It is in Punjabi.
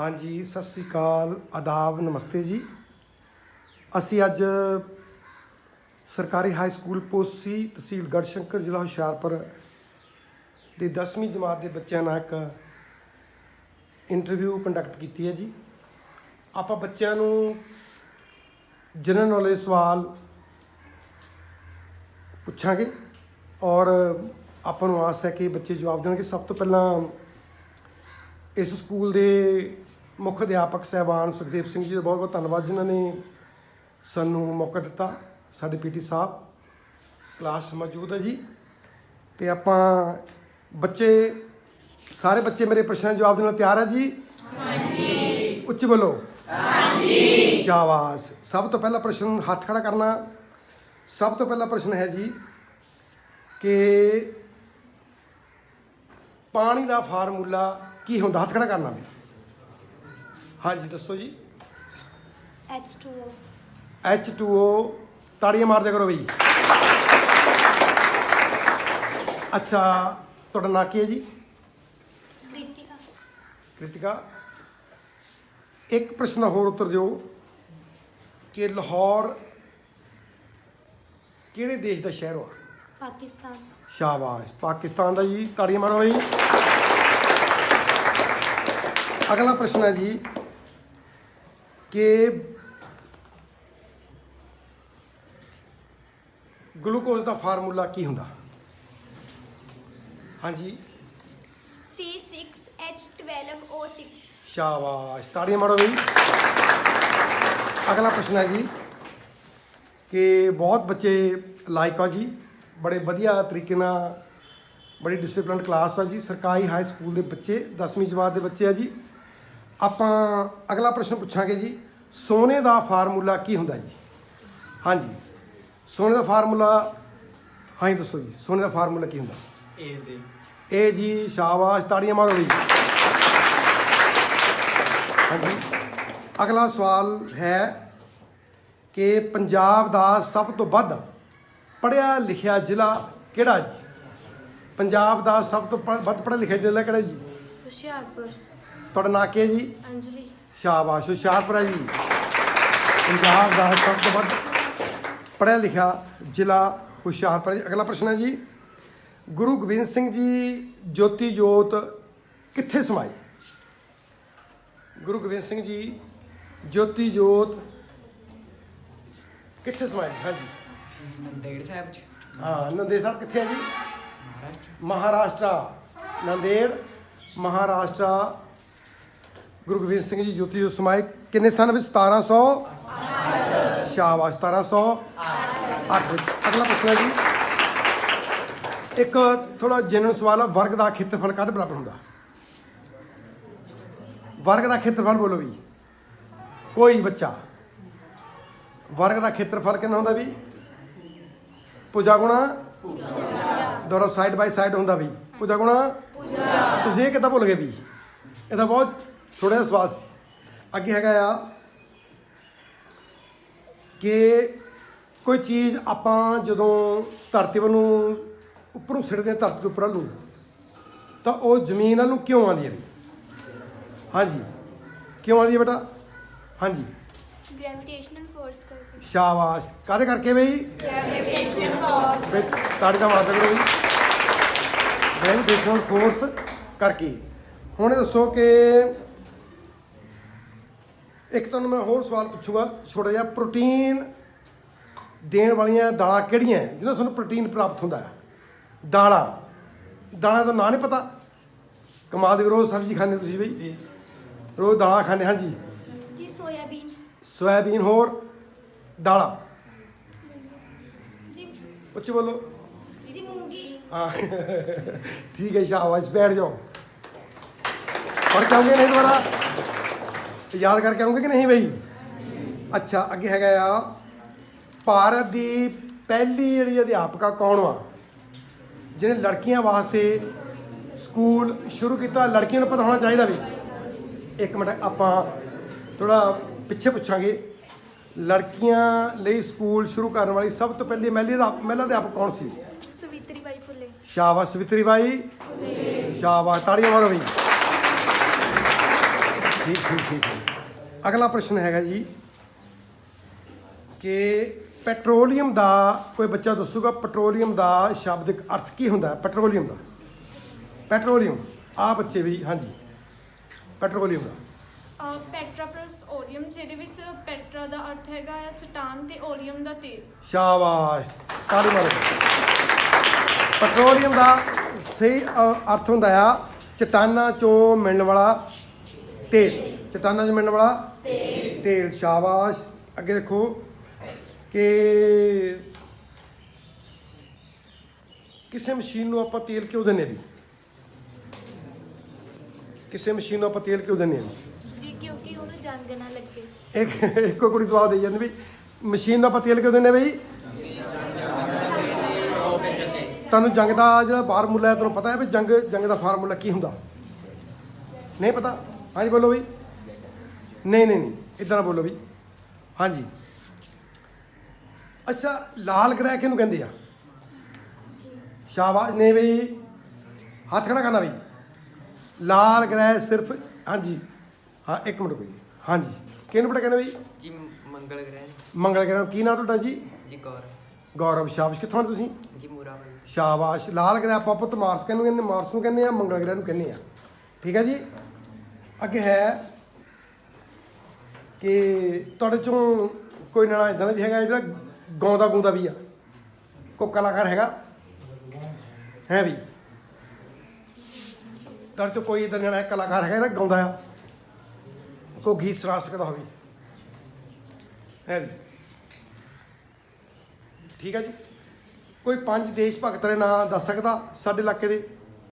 ਹਾਂਜੀ, ਸਤਿ ਸ੍ਰੀ ਅਕਾਲ, ਆਦਾਬ, ਨਮਸਤੇ ਜੀ। ਅਸੀਂ ਅੱਜ ਸਰਕਾਰੀ ਹਾਈ ਸਕੂਲ ਪੋਸੀ ਤਹਿਸੀਲ ਗੜਸ਼ੰਕਰ ਜ਼ਿਲ੍ਹਾ ਹੁਸ਼ਿਆਰਪੁਰ ਦੇ 10ਵੀਂ ਜਮਾਤ ਦੇ ਬੱਚਿਆਂ ਨਾਲ ਇੱਕ ਇੰਟਰਵਿਊ ਕੰਡਕਟ ਕੀਤੀ ਹੈ ਜੀ। ਆਪਾਂ ਬੱਚਿਆਂ ਨੂੰ ਜਨਰਲ ਨੌਲੇਜ ਸਵਾਲ ਪੁੱਛਾਂਗੇ ਔਰ ਆਪਾਂ ਨੂੰ ਆਸ ਹੈ ਕਿ ਬੱਚੇ ਜਵਾਬ ਦੇਣਗੇ। ਸਭ ਤੋਂ ਪਹਿਲਾਂ ਇਸ ਸਕੂਲ ਦੇ ਮੁੱਖ ਅਧਿਆਪਕ ਸਹਿਬਾਨ ਸੁਖਦੇਵ ਸਿੰਘ ਜੀ ਦਾ ਬਹੁਤ ਬਹੁਤ ਧੰਨਵਾਦ ਜਿਨ੍ਹਾਂ ਨੇ ਸਾਨੂੰ ਮੌਕਾ ਦਿੱਤਾ ਸਾਡੇ ਪੀਟੀ ਸਾਹਿਬ ਕਲਾਸ ਮੌਜੂਦ ਹੈ ਜੀ। ਤੇ ਆਪਾਂ ਬੱਚੇ ਸਾਰੇ ਬੱਚੇ ਮੇਰੇ ਪ੍ਰਸ਼ਨਾਂ ਜਵਾਬ ਦੇਣ ਨੂੰ ਤਿਆਰ ਹੈ ਜੀ? ਹਾਂਜੀ। ਉੱਚੀ ਬੋਲੋ। ਹਾਂਜੀ। ਸ਼ਾਬਾਸ਼। ਸਭ ਤੋਂ ਪਹਿਲਾ ਪ੍ਰਸ਼ਨ ਹੱਥ ਖੜਾ ਕਰਨਾ। ਸਭ ਤੋਂ ਪਹਿਲਾ ਪ੍ਰਸ਼ਨ ਹੈ ਜੀ ਕਿ ਪਾਣੀ ਦਾ ਫਾਰਮੂਲਾ ਕੀ ਹੁੰਦਾ? ਹੱਥ ਖੜਾ ਕਰਨਾ ਵੀ। ਹਾਂਜੀ ਦੱਸੋ ਜੀ। H2O H2O ਤਾੜੀਆਂ ਮਾਰਦੇ ਕਰੋ ਬਈ। ਅੱਛਾ ਤੁਹਾਡਾ ਨਾਂ ਕੀ ਹੈ ਜੀ? ਕ੍ਰਿਤਿਕਾ। ਕ੍ਰਿਤਿਕਾ। ਇੱਕ ਪ੍ਰਸ਼ਨ ਦਾ ਹੋਰ ਉੱਤਰ ਦਿਓ ਕਿ ਲਾਹੌਰ ਕਿਹੜੇ ਦੇਸ਼ ਦਾ ਸ਼ਹਿਰ ਹੋ ਪਾਕਿਸਤਾਨ। ਸ਼ਾਬਾਸ਼ ਪਾਕਿਸਤਾਨ ਦਾ ਜੀ ਤਾੜੀਆਂ ਮਾਰੋ ਬਈ। ਅਗਲਾ ਪ੍ਰਸ਼ਨ ਹੈ ਜੀ ਕਿ ਗਲੂਕੋਜ਼ ਦਾ ਫਾਰਮੂਲਾ ਕੀ ਹੁੰਦਾ? ਹਾਂਜੀ। C6H12O6 ਸ਼ਾਬਾਸ਼। ਤਾੜੀਆਂ ਮਾਰੋ ਬਈ। ਅਗਲਾ ਪ੍ਰਸ਼ਨ ਹੈ ਜੀ ਕਿ ਬਹੁਤ ਬੱਚੇ ਲਾਇਕ ਆ ਜੀ। ਬੜੇ ਵਧੀਆ ਤਰੀਕੇ ਨਾਲ ਬੜੀ ਡਿਸਪਲਿਨਡ ਕਲਾਸ ਆ ਜੀ। ਸਰਕਾਰੀ ਹਾਈ ਸਕੂਲ ਦੇ ਬੱਚੇ 10ਵੀਂ ਜਮਾਤ ਦੇ ਬੱਚੇ ਆ ਜੀ। ਆਪਾਂ ਅਗਲਾ ਪ੍ਰਸ਼ਨ ਪੁੱਛਾਂਗੇ ਜੀ ਸੋਨੇ ਦਾ ਫਾਰਮੂਲਾ ਕੀ ਹੁੰਦਾ ਜੀ? ਹਾਂਜੀ ਸੋਨੇ ਦਾ ਫਾਰਮੂਲਾ ਹਾਂਜੀ ਦੱਸੋ ਜੀ ਸੋਨੇ ਦਾ ਫਾਰਮੂਲਾ ਕੀ ਹੁੰਦਾ? ਏਜੀ ਇਹ ਜੀ ਸ਼ਾਬਾਸ਼ ਤਾੜੀਆਂ ਮਾਰੋ ਬਈ ਹਾਂਜੀ ਅਗਲਾ ਸਵਾਲ ਹੈ ਕਿ ਪੰਜਾਬ ਦਾ ਸਭ ਤੋਂ ਵੱਧ ਪੜ੍ਹਿਆ ਲਿਖਿਆ ਜ਼ਿਲ੍ਹਾ ਕਿਹੜਾ ਜੀ? ਪੰਜਾਬ ਦਾ ਸਭ ਤੋਂ ਵੱਧ ਪੜ੍ਹਿਆ ਲਿਖਿਆ ਜ਼ਿਲ੍ਹਾ ਕਿਹੜਾ ਜੀ? ਹੁਸ਼ਿਆਰਪੁਰ। ਤੁਹਾਡਾ ਨਾਂ ਕੀ ਹੈ ਜੀ? ਅੰਜਲੀ। ਸ਼ਾਬਾਸ਼ ਹੁਸ਼ਿਆਰਪੁਰ ਹੈ ਜੀ। ਪੰਜਾਬ ਦਾ ਸਭ ਤੋਂ ਵੱਧ ਪੜ੍ਹਿਆ ਲਿਖਿਆ ਜ਼ਿਲ੍ਹਾ ਹੁਸ਼ਿਆਰਪੁਰ ਹੈ ਜੀ। ਅਗਲਾ ਪ੍ਰਸ਼ਨ ਹੈ ਜੀ। ਗੁਰੂ ਗੋਬਿੰਦ ਸਿੰਘ ਜੀ ਜੋਤੀ ਜੋਤ ਕਿੱਥੇ ਸਮਾਈ ਗੁਰੂ ਗੋਬਿੰਦ ਸਿੰਘ ਜੀ ਜੋਤੀ ਜੋਤ ਕਿੱਥੇ ਸਮਾਈ ਹਾਂਜੀ ਨੰਦੇੜ ਸਾਹਿਬ ਚ ਹਾਂ ਨੰਦੇ ਸਾਹਿਬ ਕਿੱਥੇ ਹੈ ਜੀ? ਮਹਾਰਾਸ਼ਟਰ। ਮਹਾਰਾਸ਼ਟਰ। ਨੰਦੇੜ ਮਹਾਰਾਸ਼ਟਰ। ਗੁਰੂ ਗੋਬਿੰਦ ਸਿੰਘ ਜੀ ਜੋਤੀ ਜੋ ਸਮਾਏ ਕਿੰਨੇ ਸਨ ਵਿੱਚ 1700 ਸ਼ਾਬਾਸ਼ 1700 ਅੱਠ ਵਿੱਚ ਅਗਲਾ ਪ੍ਰਸ਼ਨ ਹੈ ਜੀ। ਇੱਕ ਥੋੜਾ ਜਨਰਲ ਸਵਾਲ ਹੈ ਵਰਗ ਦਾ ਖੇਤਰਫਲ ਕਾਹਦੇ ਬਰਾਬਰ ਹੁੰਦਾ? ਵਰਗ ਦਾ ਖੇਤਰਫਲ ਬੋਲੋ ਵੀ। ਕੋਈ ਬੱਚਾ। ਵਰਗ ਦਾ ਖੇਤਰਫਲ ਕਿੰਨਾ ਹੁੰਦਾ ਵੀ? ਪੂਜਾ ਗੁਣਾ। ਦੋਨੋਂ ਸਾਈਡ ਬਾਈ ਸਾਈਡ ਹੁੰਦਾ ਵੀ। ਪੂਜਾ ਗੁਣਾ। ਤੁਸੀਂ ਇਹ ਕਿੱਦਾਂ ਭੁੱਲ ਗਏ ਵੀ? ਇਹ ਤਾਂ ਬਹੁਤ ਥੋੜਾ ਜਿਹਾ ਸਵਾਲ ਸੀ। ਅੱਗੇ ਹੈਗਾ ਆ ਕਿ ਕੋਈ ਚੀਜ਼ ਆਪਾਂ ਜਦੋਂ ਧਰਤੀ ਵੱਲ ਉੱਪਰੋਂ ਸਿੱਟਦੇ ਧਰਤੀ ਤੋਂ ਉੱਪਰ ਵੱਲ ਨੂੰ ਤਾਂ ਉਹ ਜ਼ਮੀਨ ਵੱਲ ਕਿਉਂ ਆਉਂਦੀ ਹੈ? ਹਾਂਜੀ। ਕਿਉਂ ਆਉਂਦੀ ਹੈ ਬੇਟਾ? ਹਾਂਜੀ। ਗ੍ਰੈਵਿਟੇਸ਼ਨਲ ਫੋਰਸ ਕਰਕੇ। ਸ਼ਾਬਾਸ਼। ਕਾਹਦੇ ਕਰਕੇ ਬਈ? ਗ੍ਰੈਵਿਟੇਸ਼ਨ ਫੋਰਸ ਬਈ ਤਾੜੀ ਦਾ ਮਾਰਦੇ ਕਰੋ ਜੀ ਗ੍ਰੈਵਿਟੇਸ਼ਨਲ ਫੋਰਸ ਕਰਕੇ। ਹੁਣ ਇਹ ਦੱਸੋ ਕਿ ਇੱਕ ਤੁਹਾਨੂੰ ਮੈਂ ਹੋਰ ਸਵਾਲ ਪੁੱਛੂਗਾ ਛੋਟਾ ਜਿਹਾ ਪ੍ਰੋਟੀਨ ਦੇਣ ਵਾਲੀਆਂ ਦਾਲਾਂ ਕਿਹੜੀਆਂ ਹੈ, ਜਿਹਨਾਂ ਤੋਂ ਸਾਨੂੰ ਪ੍ਰੋਟੀਨ ਪ੍ਰਾਪਤ ਹੁੰਦਾ ਹੈ? ਦਾਲਾਂ। ਦਾਲਾਂ ਦਾ ਨਾਂ ਨਹੀਂ ਪਤਾ? ਕਮਾਲ ਦੇ ਰੋਜ਼ ਸਬਜ਼ੀ ਖਾਂਦੇ ਤੁਸੀਂ ਬਈ? ਜੀ। ਰੋਜ਼ ਦਾਲਾਂ ਖਾਂਦੇ ਹਾਂਜੀ। ਜੀ ਸੋਇਆਬੀਨ। ਸੋਇਆਬੀਨ ਹੋਰ? ਦਾਲਾਂ। ਜੀ। ਉੱਚੀ ਬੋਲੋ। ਜੀ ਮੂੰਗੀ। ਹਾਂ। ਠੀਕ ਹੈ ਸ਼ਾਬਾਸ਼ ਬੈਠ ਜਾਓ। ਕੇ ਆਉਂਗੇ ਨਹੀਂ ਦੁਬਾਰਾ? ਯਾਦ ਕਰਕੇ ਆਉਂਗੇ ਕਿ ਨਹੀਂ ਬਈ? ਅੱਛਾ ਅੱਗੇ ਹੈਗਾ ਆ। ਭਾਰਤ ਦੀ ਪਹਿਲੀ ਜਿਹੜੀ ਅਧਿਆਪਕਾ ਕੌਣ ਵਾ? ਜਿਹਨੇ ਲੜਕੀਆਂ ਵਾਸਤੇ ਸਕੂਲ ਸ਼ੁਰੂ ਕੀਤਾ। ਲੜਕੀਆਂ ਨੂੰ ਪਤਾ ਹੋਣਾ ਚਾਹੀਦਾ ਵੀ। ਇੱਕ ਮਿੰਟ ਆਪਾਂ ਥੋੜਾ ਪਿੱਛੇ ਪੁੱਛਾਂਗੇ। ਲੜਕੀਆਂ ਲਈ ਸਕੂਲ ਸ਼ੁਰੂ ਕਰਨ ਵਾਲੀ ਸਭ ਤੋਂ ਪਹਿਲੀ ਮਹਿਲਾ ਦਾ ਮਹਿਲਾ ਅਧਿਆਪਕ ਕੌਣ ਸੀ? ਸਵਿਤਰੀ ਬਾਈ ਫੁੱਲੇ। ਸ਼ਾਬਾਸ਼ ਸਵਿਤਰੀ ਬਾਈ। ਸ਼ਾਬਾਸ਼ ਤਾੜੀਆਂ ਮਾਰੋ ਬਈ। ਠੀਕ ਠੀਕ ਠੀਕ। ਅਗਲਾ ਪ੍ਰਸ਼ਨ ਹੈਗਾ ਜੀ ਕਿ ਪੈਟਰੋਲੀਅਮ ਦਾ ਕੋਈ ਬੱਚਾ ਦੱਸੂਗਾ ਪੈਟਰੋਲੀਅਮ ਦਾ ਸ਼ਬਦਿਕ ਅਰਥ ਕੀ ਹੁੰਦਾ? ਹੈ ਪੈਟਰੋਲੀਅਮ ਦਾ। ਪੈਟਰੋਲੀਅਮ ਆ ਬੱਚੇ ਵੀ ਹਾਂਜੀ। ਪੈਟਰੋਲੀਅਮ ਦਾ। ਪੈਟਰਾ ਪਲਸ ਓਰੀਅਮ ਜਿਹਦੇ ਵਿੱਚ ਪੈਟਰਾ ਦਾ ਅਰਥ ਹੈਗਾ ਆ ਚਟਾਨ ਤੇ ਓਰੀਅਮ ਦਾ ਤੇਲ। ਸ਼ਾਬਾਸ਼। ਤਾੜੀ ਮਾਰੋ। ਪੈਟਰੋਲੀਅਮ ਦਾ ਸਹੀ ਅਰਥ ਹੁੰਦਾ ਆ ਚਟਾਨਾਂ ਚੋਂ ਮਿਲਣ ਵਾਲਾ ਤੇਲ ਚਟਾਨਾਂ ਚੋਂ ਮਿਲਣ ਵਾਲਾ ਤੇਲ। ਤੇਲ ਸ਼ਾਬਾਸ਼। ਅੱਗੇ ਦੇਖੋ ਕਿ ਕਿਸੇ ਮਸ਼ੀਨ ਨੂੰ ਆਪਾਂ ਤੇਲ ਕਿਉਂ ਦਿੰਦੇ ਵੀ ਕਿਸੇ ਮਸ਼ੀਨ ਨੂੰ ਆਪਾਂ ਤੇਲ ਕਿਉਂ ਦਿੰਦੇ ਹਾਂ ਜੀ? ਕਿਉਂਕਿ ਉਹਨੂੰ ਜੰਗ ਨਾ ਲੱਗੇ। ਇੱਕ ਇੱਕੋ ਕੁੜੀ ਜਵਾਬ ਦੇ ਜਾਂਦੀ ਵੀ ਮਸ਼ੀਨ ਦਾ ਆਪਾਂ ਤੇਲ ਕਿਉਂ ਦਿੰਦੇ ਬਈ? ਤੁਹਾਨੂੰ ਜੰਗ ਦਾ ਜਿਹੜਾ ਫਾਰਮੂਲਾ ਹੈ ਤੁਹਾਨੂੰ ਪਤਾ ਹੈ ਵੀ ਜੰਗ ਜੰਗ ਦਾ ਫਾਰਮੂਲਾ ਕੀ ਹੁੰਦਾ? ਨਹੀਂ ਪਤਾ? ਹਾਂਜੀ ਬੋਲੋ ਬਈ। ਨਹੀਂ ਨਹੀਂ ਨਹੀਂ ਇਦਾਂ ਨਾ ਬੋਲੋ ਬਈ। ਹਾਂਜੀ। ਅੱਛਾ ਲਾਲ ਗ੍ਰਹਿ ਕਿਹਨੂੰ ਕਹਿੰਦੇ ਆ? ਸ਼ਾਬਾਸ਼ ਨੇ ਬਈ। ਹੱਥ ਖੜਾ ਕਰਨਾ ਬਈ। ਲਾਲ ਗ੍ਰਹਿ ਸਿਰਫ ਹਾਂਜੀ। ਹਾਂ ਇੱਕ ਮਿੰਟ ਕੋਈ ਹਾਂਜੀ। ਕਿਹਨੂੰ ਪਤਾ ਕਹਿੰਦੇ ਬਈ? ਜੀ ਮੰਗਲ ਗ੍ਰਹਿ ਮੰਗਲ ਗ੍ਰਹਿ ਕੀ ਨਾਮ ਤੁਹਾਡਾ ਜੀ? ਜੀ ਗੌਰ ਗੌਰਵ ਸ਼ਾਬਾਸ਼। ਕਿੱਥੋਂ ਤੁਸੀਂ? ਜੀ ਮੂਰਾਵਲ। ਸ਼ਾਬਾਸ਼। ਲਾਲ ਗ੍ਰਹਿ ਆਪਾਂ ਪੁੱਤ ਮਾਰਸ ਕਿਹਨੂੰ ਕਹਿੰਦੇ ਮਾਰਸ ਨੂੰ ਕਹਿੰਦੇ ਆ ਮੰਗਲ ਗ੍ਰਹਿ ਨੂੰ ਕਹਿੰਦੇ ਆ। ਠੀਕ ਹੈ ਜੀ? ਅੱਗੇ ਹੈ ਕਿ ਤੁਹਾਡੇ ਚੋਂ ਕੋਈ ਨਾ ਇਦਾਂ ਦਾ ਵੀ ਹੈਗਾ ਜਿਹੜਾ ਗਾਉਂਦਾ ਗਾਉਂਦਾ ਵੀ ਆ। ਕੋਈ ਕਲਾਕਾਰ ਹੈਗਾ? ਹੈ ਵੀ। ਤੁਹਾਡੇ ਚੋਂ ਕੋਈ ਇਦਾਂ ਜਿਹੜਾ ਕਲਾਕਾਰ ਹੈਗਾ ਜਿਹੜਾ ਗਾਉਂਦਾ ਆ? ਕੋਈ ਗੀਤ ਸੁਣਾ ਸਕਦਾ ਹੋਵੇ। ਹੈ ਵੀ। ਠੀਕ ਹੈ ਜੀ। ਕੋਈ ਪੰਜ ਦੇਸ਼ ਭਗਤ ਦੇ ਨਾਂ ਦੱਸ ਸਕਦਾ ਸਾਡੇ ਇਲਾਕੇ ਦੇ?